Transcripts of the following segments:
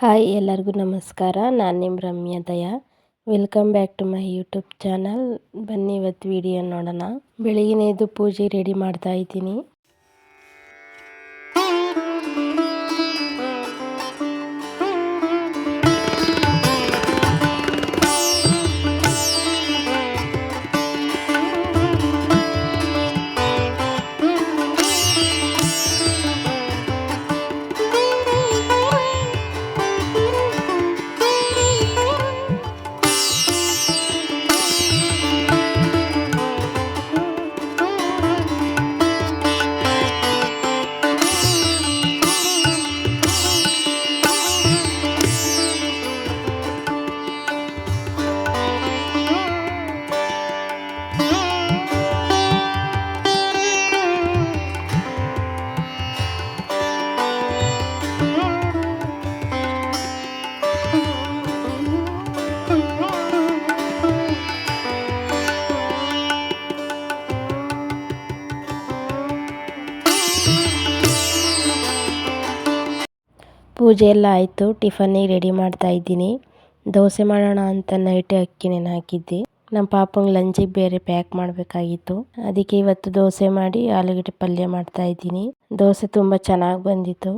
Hi ಎಲ್ಲರಿಗೂ ನಮಸ್ಕಾರ. ನಾನು ನಿಮ್ಮ Ramya Daya. Welcome back to my YouTube channel ಬನ್ನಿ ಇವತ್ತು ವಿಡಿಯೋ ನೋಡೋಣ. ಬೆಳಗಿನ ಎದ್ದು ಪೂಜೆ ರೆಡಿ ಮಾಡ್ತಾ ಇದ್ದೀನಿ. ಪೂಜೆ ಎಲ್ಲ ಆಯಿತು, ಟಿಫನ್ನಿಗೆ ರೆಡಿ ಮಾಡ್ತಾ ಇದ್ದೀನಿ. ದೋಸೆ ಮಾಡೋಣ ಅಂತ ನೈಟ್ ಅಕ್ಕಿ ನೆನೆ ಹಾಕಿದ್ದೆ. ನಮ್ಮ ಪಾಪಂಗೆ ಲಂಚಿಗೆ ಬೇರೆ ಪ್ಯಾಕ್ ಮಾಡಬೇಕಾಗಿತ್ತು. ಅದಕ್ಕೆ ಇವತ್ತು ದೋಸೆ ಮಾಡಿ ಆಲೂಗಡ್ಡೆ ಪಲ್ಯ ಮಾಡ್ತಾ ಇದ್ದೀನಿ. ದೋಸೆ ತುಂಬ ಚೆನ್ನಾಗಿ ಬಂದಿತ್ತು.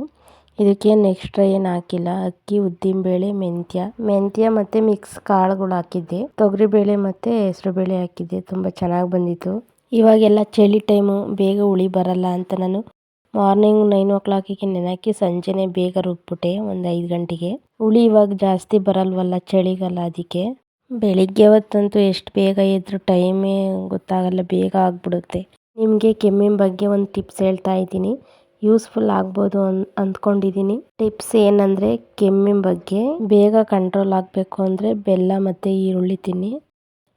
ಇದಕ್ಕೇನು ಎಕ್ಸ್ಟ್ರಾ ಏನು ಹಾಕಿಲ್ಲ. ಅಕ್ಕಿ, ಉದ್ದಿನಬೇಳೆ, ಮೆಂತ್ಯ. ಮೆಂತ್ಯ ಮತ್ತು ಮಿಕ್ಸ್ ಕಾಳುಗಳು ಹಾಕಿದ್ದೆ. ತೊಗರಿಬೇಳೆ ಮತ್ತು ಹೆಸರುಬೇಳೆ ಹಾಕಿದ್ದೆ. ತುಂಬ ಚೆನ್ನಾಗಿ ಬಂದಿತ್ತು. ಇವಾಗೆಲ್ಲ ಚಳಿ ಟೈಮು ಬೇಗ ಹುಳಿ ಬರಲ್ಲ ಅಂತ ನಾನು ಮಾರ್ನಿಂಗ್ ನೈನ್ ಓ ಕ್ಲಾಕಿಗೆ ನೆನೆಹಾಕಿ ಸಂಜೆನೇ ಬೇಗ ರುಬ್ಬಿಟ್ಟೆ ಒಂದು ಐದು ಗಂಟೆಗೆ. ಹುಳಿ ಇವಾಗ ಜಾಸ್ತಿ ಬರಲ್ವಲ್ಲ ಚಳಿಗಾಲ ಅದಕ್ಕೆ. ಬೆಳಿಗ್ಗೆ ಹೊತ್ತಂತೂ ಎಷ್ಟು ಬೇಗ ಎದ್ರು ಟೈಮೇ ಗೊತ್ತಾಗಲ್ಲ, ಬೇಗ ಆಗಿಬಿಡುತ್ತೆ. ನಿಮಗೆ ಕೆಮ್ಮಿನ ಬಗ್ಗೆ ಒಂದು ಟಿಪ್ಸ್ ಹೇಳ್ತಾ ಇದ್ದೀನಿ. ಯೂಸ್ಫುಲ್ ಆಗ್ಬೋದು ಅನ್, ಅಂದ್ಕೊಂಡಿದ್ದೀನಿ. ಟಿಪ್ಸ್ ಏನಂದರೆ ಕೆಮ್ಮಿನ ಬಗ್ಗೆ ಬೇಗ ಕಂಟ್ರೋಲ್ ಆಗಬೇಕು ಅಂದರೆ ಬೆಲ್ಲ ಮತ್ತು ಈರುಳ್ಳಿ ತಿನ್ನಿ.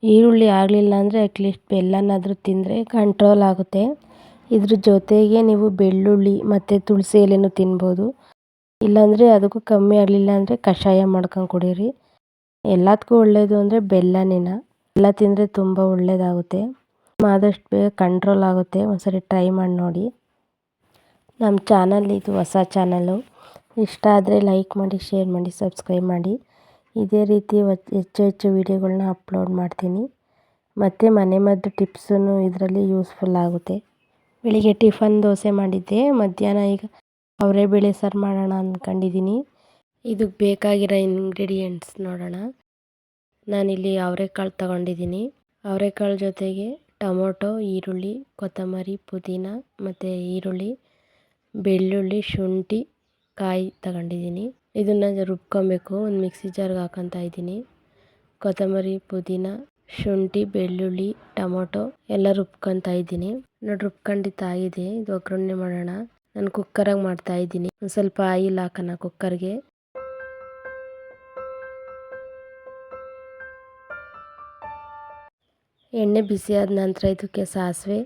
ಈರುಳ್ಳಿ ಆಗಲಿಲ್ಲ ಅಂದರೆ ಅಟ್ಲೀಸ್ಟ್ ಬೆಲ್ಲನಾದರೂ ತಿಂದರೆ ಕಂಟ್ರೋಲ್ ಆಗುತ್ತೆ. ಇದ್ರ ಜೊತೆಗೆ ನೀವು ಬೆಳ್ಳುಳ್ಳಿ ಮತ್ತು ತುಳಸಿ ಎಲೆನೂ ತಿನ್ಬೋದು. ಇಲ್ಲಾಂದರೆ ಅದಕ್ಕೂ ಕಮ್ಮಿ ಆಗಲಿಲ್ಲ ಅಂದರೆ ಕಷಾಯ ಮಾಡ್ಕೊಂಡು ಕುಡೀರಿ. ಎಲ್ಲದಕ್ಕೂ ಒಳ್ಳೆಯದು ಅಂದರೆ ಬೆಲ್ಲನೇನ. ಬೆಲ್ಲ ತಿಂದರೆ ತುಂಬ ಒಳ್ಳೆಯದಾಗುತ್ತೆ ಆದಷ್ಟು ಬೇಗ ಕಂಟ್ರೋಲ್ ಆಗುತ್ತೆ. ಒಂದ್ಸರಿ ಟ್ರೈ ಮಾಡಿ ನೋಡಿ. ನಮ್ಮ ಚಾನಲ್ ಇದು ಹೊಸ ಚಾನಲ್ಲು ಇಷ್ಟ ಆದರೆ ಲೈಕ್ ಮಾಡಿ ಶೇರ್ ಮಾಡಿ ಸಬ್ಸ್ಕ್ರೈಬ್ ಮಾಡಿ. ಇದೇ ರೀತಿ ಹೆಚ್ಚು ಹೆಚ್ಚು ವೀಡಿಯೋಗಳನ್ನ ಅಪ್ಲೋಡ್ ಮಾಡ್ತೀನಿ. ಮತ್ತು ಮನೆಮದ್ದು ಟಿಪ್ಸನ್ನು ಇದರಲ್ಲಿ ಯೂಸ್ಫುಲ್ ಆಗುತ್ತೆ. ಬೆಳಿಗ್ಗೆ ಟಿಫನ್ ದೋಸೆ ಮಾಡಿದ್ದೆ. ಮಧ್ಯಾಹ್ನ ಈಗ ಬೇಳೆ ಸಾರು ಮಾಡೋಣ ಅಂದ್ಕೊಂಡಿದ್ದೀನಿ ಇದಕ್ಕೆ ಬೇಕಾಗಿರೋ ಇಂಗ್ರೀಡಿಯೆಂಟ್ಸ್ ನೋಡೋಣ. ನಾನಿಲ್ಲಿ ಅವರೆಕಾಳು ತಗೊಂಡಿದ್ದೀನಿ. ಅವರೆಕಾಳು ಜೊತೆಗೆ ಟೊಮೊಟೊ, ಈರುಳ್ಳಿ, ಕೊತ್ತಂಬರಿ, ಪುದೀನ ಮತ್ತು ಈರುಳ್ಳಿ, ಬೆಳ್ಳುಳ್ಳಿ, ಶುಂಠಿ, ಕಾಯಿ ತಗೊಂಡಿದ್ದೀನಿ. ಇದನ್ನು ರುಬ್ಕೊಬೇಕು. ಒಂದು ಮಿಕ್ಸಿ ಜಾರ್ಗೆ ಹಾಕೊತಾ ಇದ್ದೀನಿ. ಕೊತ್ತಂಬರಿ, ಪುದೀನ, ಶುಂಠಿ, ಬೆಳ್ಳುಳ್ಳಿ, ಟೊಮೊಟೊ ಎಲ್ಲ ರುಬ್ಕೊತಾ ಇದ್ದೀನಿ. ನೋಡಿ ಆಗಿದೆ. ಇದು ಒಗ್ಗರಣೆ ಮಾಡೋಣ. ನಾನು ಕುಕ್ಕರಾಗಿ ಮಾಡ್ತಾ ಇದ್ದೀನಿ. ಒಂದು ಸ್ವಲ್ಪ ಆಯಿಲ್ ಹಾಕೋಣ ಕುಕ್ಕರ್ಗೆ ಎಣ್ಣೆ ಬಿಸಿ ಆದ ನಂತರ ಇದಕ್ಕೆ ಸಾಸಿವೆ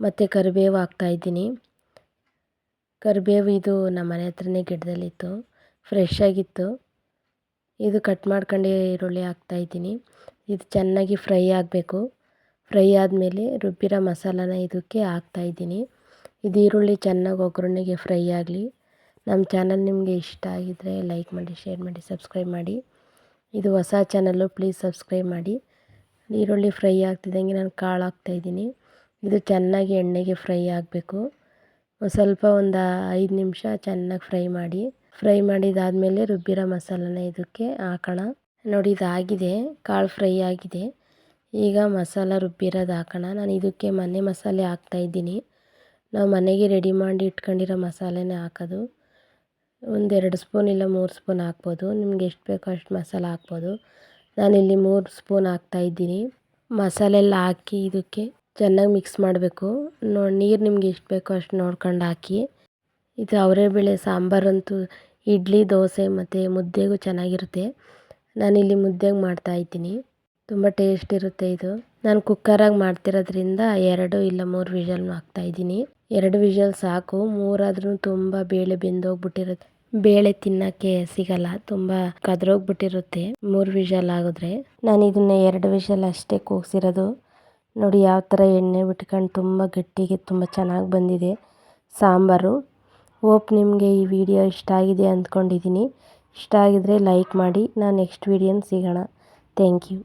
ಮತ್ತು ಕರಿಬೇವು ಹಾಕ್ತಾಯಿದ್ದೀನಿ ಕರಿಬೇವು ಇದು ನಮ್ಮ ಮನೆ ಹತ್ರನೇ ಗಿಡದಲ್ಲಿತ್ತು. ಫ್ರೆಶ್ ಆಗಿತ್ತು. ಇದು ಕಟ್ ಮಾಡ್ಕೊಂಡು ಈರುಳ್ಳಿ ಹಾಕ್ತಾಯಿದ್ದೀನಿ ಇದು ಚೆನ್ನಾಗಿ ಫ್ರೈ ಆಗಬೇಕು. ಫ್ರೈ ಆದಮೇಲೆ ರುಬ್ಬಿರೋ ಮಸಾಲಾನ ಇದಕ್ಕೆ ಹಾಕ್ತಾಯಿದ್ದೀನಿ ಇದು ಈರುಳ್ಳಿ ಚೆನ್ನಾಗಿ ಒಗ್ಗರಣೆಗೆ ಫ್ರೈ ಆಗಲಿ. ನಮ್ಮ ಚಾನಲ್ ನಿಮಗೆ ಇಷ್ಟ ಆಗಿದ್ದರೆ ಲೈಕ್ ಮಾಡಿ, ಶೇರ್ ಮಾಡಿ, ಸಬ್ಸ್ಕ್ರೈಬ್ ಮಾಡಿ. ಇದು ಹೊಸ ಚಾನಲ್ಲು ಪ್ಲೀಸ್ ಸಬ್ಸ್ಕ್ರೈಬ್ ಮಾಡಿ. ಈರುಳ್ಳಿ ಫ್ರೈ ಆಗ್ತಿದ್ದಂಗೆ ನಾನು ಕಾಳು ಹಾಕ್ತಾಯಿದ್ದೀನಿ ಇದು ಚೆನ್ನಾಗಿ ಎಣ್ಣೆಗೆ ಫ್ರೈ ಆಗಬೇಕು. ಸ್ವಲ್ಪ ಒಂದು ಐದು ನಿಮಿಷ ಚೆನ್ನಾಗಿ ಫ್ರೈ ಮಾಡಿ. ಫ್ರೈ ಮಾಡಿದಾದಮೇಲೆ ರುಬ್ಬಿರೋ ಮಸಾಲಾನ ಇದಕ್ಕೆ ಹಾಕೋಣ. ನೋಡಿ ಇದಾಗಿದೆ, ಕಾಳು ಫ್ರೈ ಆಗಿದೆ. ಈಗ ಮಸಾಲ ರುಬ್ಬಿರೋದು ಹಾಕೋಣ. ನಾನು ಇದಕ್ಕೆ ಮನೆ ಮಸಾಲೆ ಹಾಕ್ತಾಯಿದ್ದೀನಿ ನಾವು ಮನೆಗೆ ರೆಡಿ ಮಾಡಿ ಇಟ್ಕೊಂಡಿರೋ ಮಸಾಲೆನೇ ಹಾಕೋದು. ಒಂದೆರಡು ಸ್ಪೂನ್ ಇಲ್ಲ ಮೂರು ಸ್ಪೂನ್ ಹಾಕ್ಬೋದು. ನಿಮ್ಗೆ ಎಷ್ಟು ಬೇಕೋ ಅಷ್ಟು ಮಸಾಲೆ ಹಾಕ್ಬೋದು. ನಾನಿಲ್ಲಿ ಮೂರು ಸ್ಪೂನ್ ಹಾಕ್ತಾಯಿದ್ದೀನಿ ಮಸಾಲೆ ಎಲ್ಲ ಹಾಕಿ ಇದಕ್ಕೆ ಚೆನ್ನಾಗಿ ಮಿಕ್ಸ್ ಮಾಡಬೇಕು. ನೋ, ನೀರು ನಿಮ್ಗೆ ಎಷ್ಟು ಬೇಕೋ ಅಷ್ಟು ನೋಡ್ಕೊಂಡು ಹಾಕಿ. ಇದು ಅವರೆಬೇಳೆ ಸಾಂಬಾರಂತೂ ಇಡ್ಲಿ, ದೋಸೆ ಮತ್ತು ಮುದ್ದೆಗೂ ಚೆನ್ನಾಗಿರುತ್ತೆ. ನಾನಿಲ್ಲಿ ಮುದ್ದೆಗೆ ಮಾಡ್ತಾಯಿದ್ದೀನಿ ತುಂಬ ಟೇಸ್ಟ್ ಇರುತ್ತೆ ಇದು. ನಾನು ಕುಕ್ಕರಾಗಿ ಮಾಡ್ತಿರೋದ್ರಿಂದ ಎರಡು ಇಲ್ಲ ಮೂರು ವಿಷಲ್ ಹಾಕ್ತಾಯಿದ್ದೀನಿ ಎರಡು ವಿಷಲ್ ಸಾಕು. ಮೂರಾದ್ರೂ ತುಂಬ ಬೇಳೆ ಬೆಂದೋಗ್ಬಿಟ್ಟಿರುತ್ತೆ. ಬೇಳೆ ತಿನ್ನೋಕ್ಕೆ ಸಿಗಲ್ಲ. ತುಂಬ ಕದ್ರೋಗ್ಬಿಟ್ಟಿರುತ್ತೆ ಮೂರು ವಿಷಲ್ ಆಗಿದ್ರೆ ನಾನು ಇದನ್ನ ಎರಡು ವಿಷಲ್ ಅಷ್ಟೇ ಕೂಗಿಸಿರೋದು. ನೋಡಿ ಯಾವ ಥರ ಎಣ್ಣೆ ಬಿಟ್ಕೊಂಡು ತುಂಬ ಗಟ್ಟಿಗೆ, ತುಂಬ ಚೆನ್ನಾಗಿ ಬಂದಿದೆ. ಸಾಂಬಾರು. ಓಪ್ ನಿಮಗೆ ಈ ವಿಡಿಯೋ ಇಷ್ಟ ಆಗಿದೆ ಅಂದ್ಕೊಂಡಿದ್ದೀನಿ. ಇಷ್ಟ ಆಗಿದ್ರೆ ಲೈಕ್ ಮಾಡಿ. ನಾನು ನೆಕ್ಸ್ಟ್ ವಿಡಿಯೋನ ಸಿಗೋಣ. Thank you